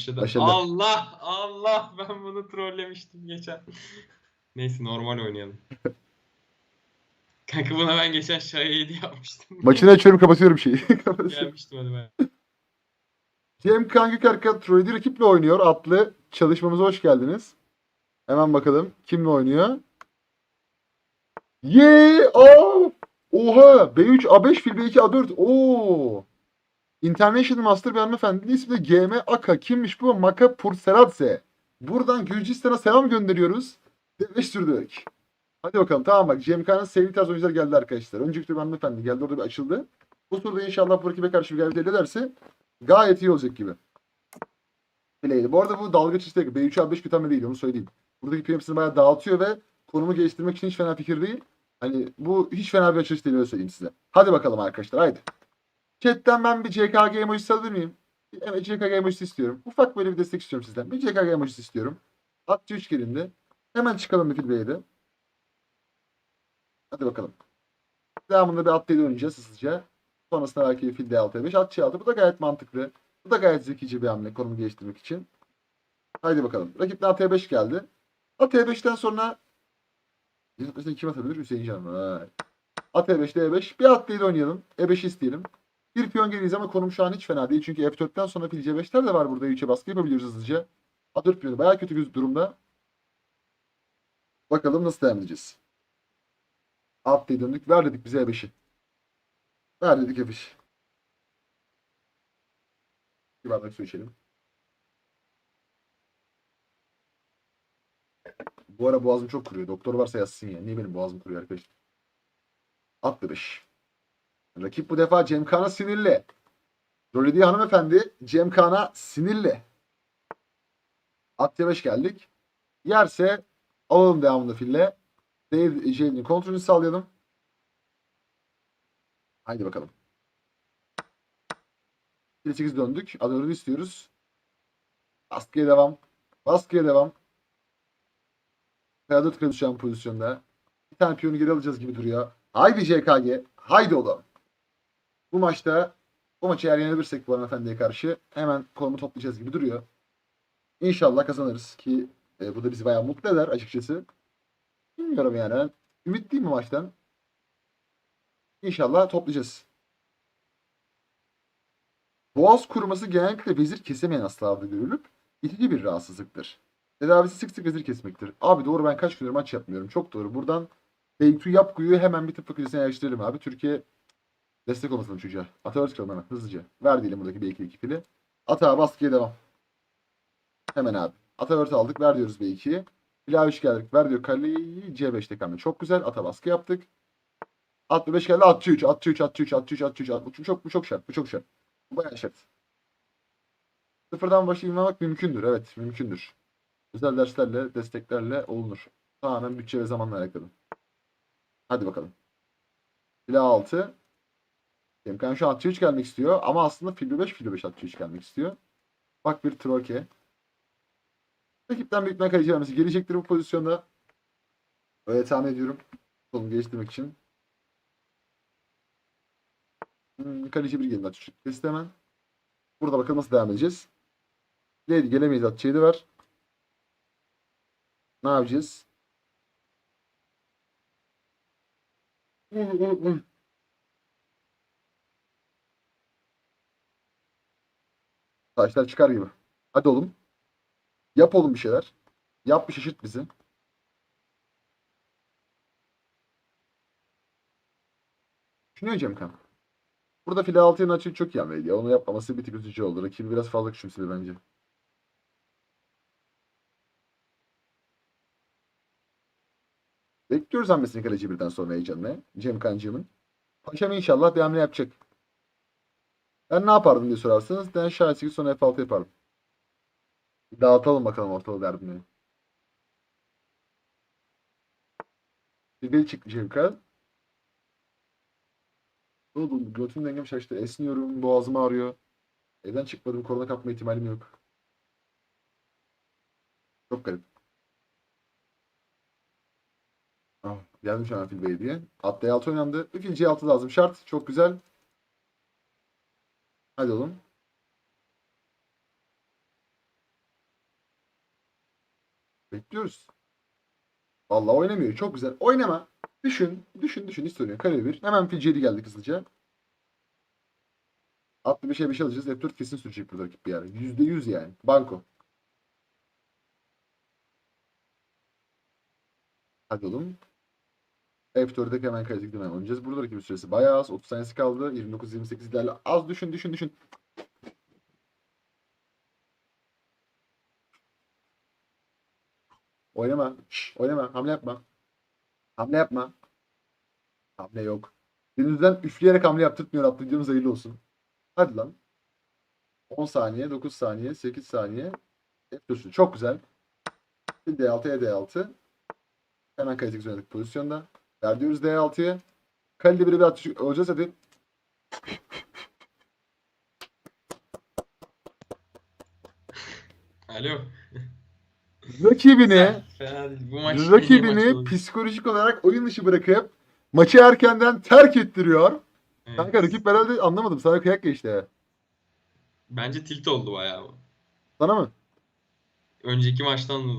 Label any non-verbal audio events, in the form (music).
Başladı. Başladı. Allah Allah ben bunu trollemiştim geçen. (laughs) Neyse normal oynayalım. Kanka buna ben geçen Şaya 7 yapmıştım. Maçını açıyorum kapatıyorum şeyi. (laughs) Kapatıyorum. Gelmiştim hadi ben. Cem Kangükerka Troy'de rakiple oynuyor. Atlı çalışmamıza hoş geldiniz. Hemen bakalım kimle oynuyor. Ye! Aa! Oha! B3 A5 fil B2 A4. Oo! International Master bir hanımefendinin ismi de GM Aka. Kimmiş bu? Maka Purseradze. Buradan Gürcistan'a selam gönderiyoruz. Deveş sürdük. Hadi bakalım. Tamam bak. CMK'nın sevdiği tarz oyuncular geldi arkadaşlar. Önceki tur hanımefendi geldi. Orada bir açıldı. Bu turda inşallah bu rakibe karşı bir galibiyet elde ederse gayet iyi olacak gibi. Bileydi. Bu arada bu dalga çizgi B3 A5 bir tane değil onu söyleyeyim. Buradaki PM'sini bayağı dağıtıyor ve konumu geliştirmek için hiç fena fikir değil. Hani bu hiç fena bir açılış değil öyle söyleyeyim size. Hadi bakalım arkadaşlar haydi. Chat'ten ben bir CKG emojisi alır? Bir em- CKG emojisi istiyorum. Ufak böyle bir destek istiyorum sizden. Bir CKG emojisi istiyorum. Atçı 3 gelindi. Hemen çıkalım bir filbeye de. Hadi bakalım. Devamında bir at oynayacağız hızlıca. Sonrasında belki fil D6 5 at C6. Bu da gayet mantıklı. Bu da gayet zekice bir hamle konumu geliştirmek için. Haydi bakalım. Rakipten at E5 geldi. At E5'ten sonra Mesela kim atabilir? Hüseyin Can. At E5 D5. Bir at D oynayalım. E5 isteyelim. Bir piyon geriyiz ama konum şu an hiç fena değil. Çünkü F4'ten sonra fil C5'ler de var burada. 3'e baskı yapabiliyoruz hızlıca. A4 piyonu bayağı kötü bir durumda. Bakalım nasıl devam edeceğiz. At D döndük. Ver dedik bize E5'i. Ver dedik E5. Bir bardak su içelim. Bu ara boğazım çok kuruyor. Doktor varsa yazsın ya. Niye benim boğazım kuruyor arkadaşlar? At bebeş. Rakip bu defa Cem Kan'a sinirli. Roledi hanımefendi Cem Kan'a sinirli. At D5 geldik. Yerse alalım devamında fille. Dave kontrolünü sağlayalım. Haydi bakalım. 8 döndük. Adörü istiyoruz. Baskıya devam. Baskıya devam. Kaya 4 kredi şu an pozisyonda. Bir tane piyonu geri alacağız gibi duruyor. Haydi JKG. Haydi oğlum. Bu maçta bu maçı eğer yenebilirsek bu hanımefendiye karşı hemen kolumu toplayacağız gibi duruyor. İnşallah kazanırız ki e, bu da bizi bayağı mutlu eder açıkçası. Bilmiyorum yani. Ben ümitliyim bu maçtan. İnşallah toplayacağız. Boğaz kuruması genellikle vezir kesemeyen hastalarda görülüp itici bir rahatsızlıktır. Tedavisi sık sık vezir kesmektir. Abi doğru ben kaç gündür maç yapmıyorum. Çok doğru. Buradan Beytu Yapgu'yu hemen bir tıp fakültesine yerleştirelim abi. Türkiye destek olmasın çocuğa. Ata çıkalım hemen hızlıca. Ver diyelim buradaki B2 2 fili. Ata baskıya devam. Hemen abi. Ata aldık. Ver diyoruz B2'yi. Pilav 3 geldik. Ver diyor kaleyi. C5'te kaldı. Çok güzel. Ata baskı yaptık. At 5 geldi. Atçı 3. Atçı 3. Atçı 3. Atçı 3. Atçı 3. Atçı 3. Bu çok, bu çok şart. Bu çok şart. Bu bayağı şart. Sıfırdan başlamak mümkündür. Evet mümkündür. Özel derslerle, desteklerle olunur. Tamamen bütçe ve zamanla alakalı. Hadi bakalım. Fila 6. Temkan şu atçı 3 gelmek istiyor. Ama aslında filo 5 filo 5 atçı 3 gelmek istiyor. Bak bir troke. Rakipten büyük kaleci vermesi gelecektir bu pozisyonda. Öyle tahmin ediyorum. Sonu geliştirmek için. Hmm, kaleci bir geldi atçı. Kesti hemen. Burada bakalım nasıl devam edeceğiz. Lady gelemeyiz atçı 7 var. Ne yapacağız? Taşlar çıkar gibi. Hadi oğlum. Yap oğlum bir şeyler. Yap bir şaşırt bizi. Düşünüyor Cemkan. Burada file 6'nın açığı çok hamleydi ya. Onu yapmaması bir tık üzücü oldu. Rakibi biraz fazla küçümsedi bence. Bekliyoruz hamlesini kaleci birden sonra heyecanla. Cem Kancı'nın. Paşam inşallah devamlı yapacak. Ben ne yapardım diye sorarsanız ben şah 8 sonra F6 yapardım. Dağıtalım bakalım ortalığı derdini. Bir çıktı Cemkan. Oğlum götüm dengem şaştı. Esniyorum, boğazım ağrıyor. Evden çıkmadım, korona kapma ihtimalim yok. Çok garip. Ah, geldim şu an fil bey diye. At D6 oynandı. Fil C6 lazım. Şart. Çok güzel. Hadi oğlum. Bekliyoruz. Vallahi oynamıyor. Çok güzel. Oynama. Düşün. Düşün düşün. Hiç sorun. Kare bir. Hemen fil C'li geldik hızlıca. Atlı bir şey bir şey alacağız. F4 kesin sürecek burada rakip bir ara. %100 yani. Banko. Hadi oğlum. F4'e hemen kayıt gidemem oynayacağız. Burada rakibin süresi bayağı az. 30 saniyesi kaldı. 29-28 ilerle. Az düşün düşün düşün. Oynama. Şş, oynama. Hamle yapma. Hamle yapma. Hamle yok. Denizden üfleyerek hamle yaptırtmıyor. Videomuz hayırlı olsun. Hadi lan. 10 saniye, 9 saniye, 8 saniye. Hep dursun. Çok güzel. Bir D6'ya D6. Hemen kritik oynadık pozisyonda. Ver diyoruz D6'ya. Kalede biri bir atış olacağız hadi. Alo. Rakibini Fena değil. Bu maç en iyi maç rakibini oldu. psikolojik olarak oyun dışı bırakıp maçı erkenden terk ettiriyor. Evet. Kanka rakip herhalde anlamadım. Sana kıyak geçti. Bence tilt oldu bayağı. bu. Sana mı? Önceki maçtan